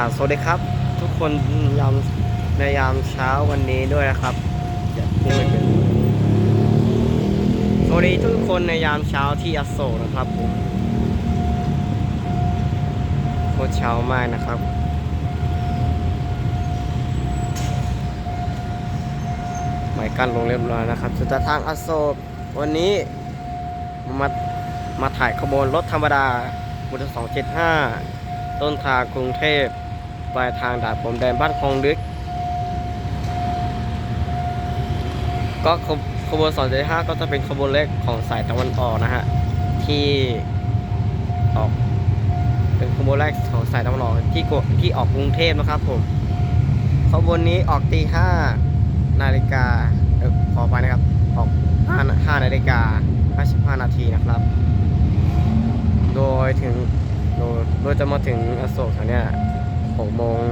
อ่าสวัสดีครับ ทุกคนยามในยามเช้าวันนี้ด้วยนะครับอย่าพูดไม่เป็นสวัสดีทุกคนในยามเช้าที่อโศกนะครับผมโคตรเช้ามากนะครับหมายกั้นลงเรียบร้อยนะครับสุดทางอโศกวันนี้มามาถ่ายขบวนรถธรรมดาบุตร275ต้นทางกรุงเทพ ปลายทางด่านผมแดนบ้านคลองลึก ก็ขบขบวน275ก็จะเป็นขบวนเล็กของสายตะวันออกนะฮะ ที่ออกเป็นขบวนแรกของสายตะวันออกที่ที่ออกกรุงเทพนะครับผมขบวนนี้ออกตีห้านาฬิกาเออขอไปนะครับ ออกห้าห้านาฬิกาห้าสิบห้านาทีนะครับ โดยถึงโดยโดยจะมาถึงอโศกแถวเนี้ย หกโมง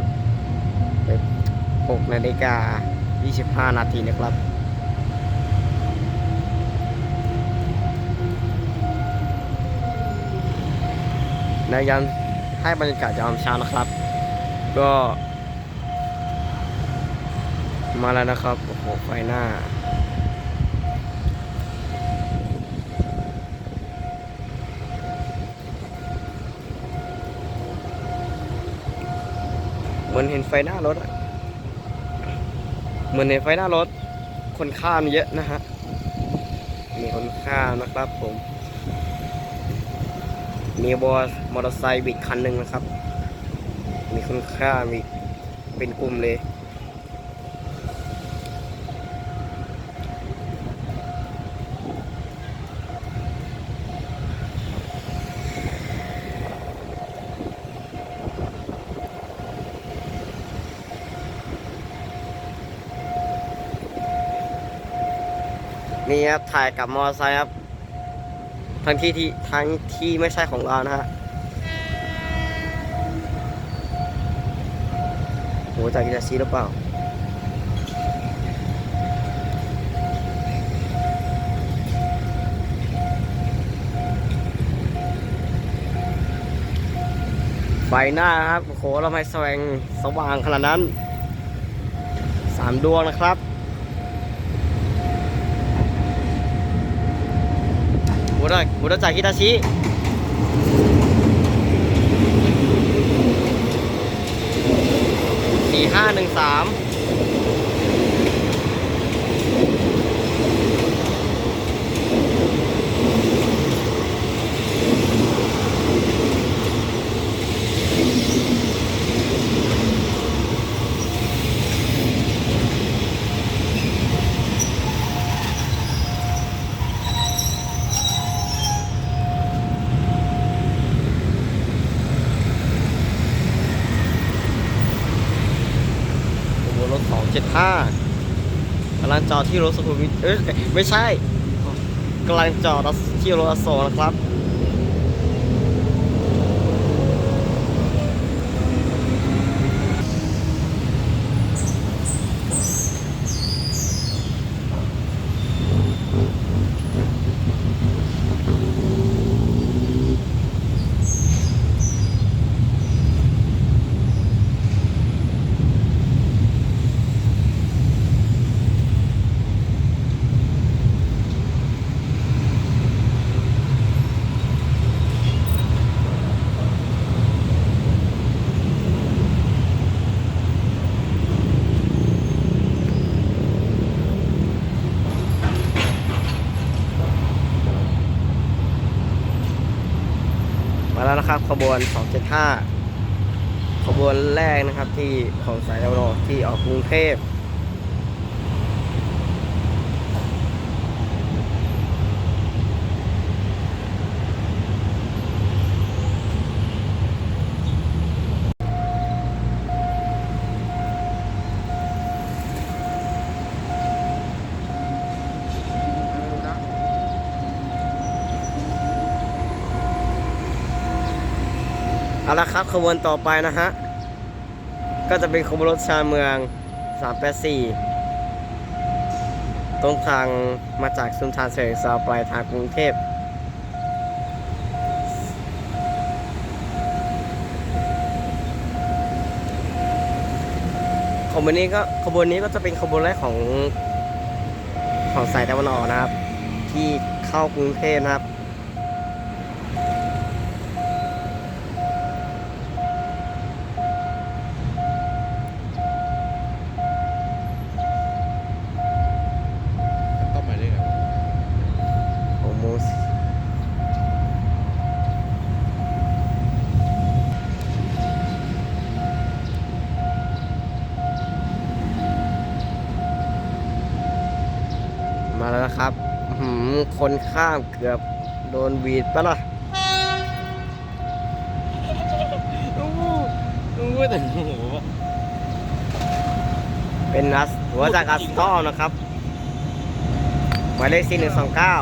หกนาฬิกายี่สิบห้านาทีนะครับในยามให้บรรยากาศยามเช้านะครับ ก็ มาแล้วนะครับ โอ้โห ไฟหน้า อนเห็นไฟหน้ารถเหมือนเห็นไฟหน้ารถ คนข้ามเยอะนะฮะมีคนข้ามนะครับผม มีบอสมอเตอร์ไซค์บิดคันหนึ่งนะครับ มีคนข้ามอีกเป็นกลุ่มเลย นี่ครับถ่ายกับมอเตอร์ไซค์ครับ ทั้งที่ที่ทั้งที่ไม่ใช่ของเรานะฮะโหจากกิจซีหรือเปล่าไฟหน้าครับโอ้โหเราไม่แสวงสว่างขนาดนั้นสามดวงนะครับ หัวได้หัวได้จากฮิตาชิสี่ห้าหนึ่งสาม จ็ดห้ากำลังจอดที่รถสุขุมวิทเอ้ยไม่ใช่กำลังจอดที่รถอโศกนะครับ แล้วนะครับ ขบวน 275 ขบวนแรกนะครับที่ของสายตะวันออกที่ออกกรุงเทพ เอาละครับขบวนต่อไปนะฮะ ก็จะเป็นขบวนรถชาเมือง 384ต้นทางมาจากสุนทรเสรีสาวปลายทางกรุงเทพขบวนนี้ก็ขบวนนี้ก็จะเป็นขบวนแรกของของสายตะวันออกนะครับ ที่เข้ากรุงเทพนะครับ ต้องมาได้ไงวะ หกโมงสิ มาแล้วนะครับอื้อหือคนข้ามเกือบโดนวีดปะล่ะอู้อู้แต่โอ้โหเป็นนัสหัวจากอัสตอลนะครับหมายเลขสี่หนึ่งสองเก้า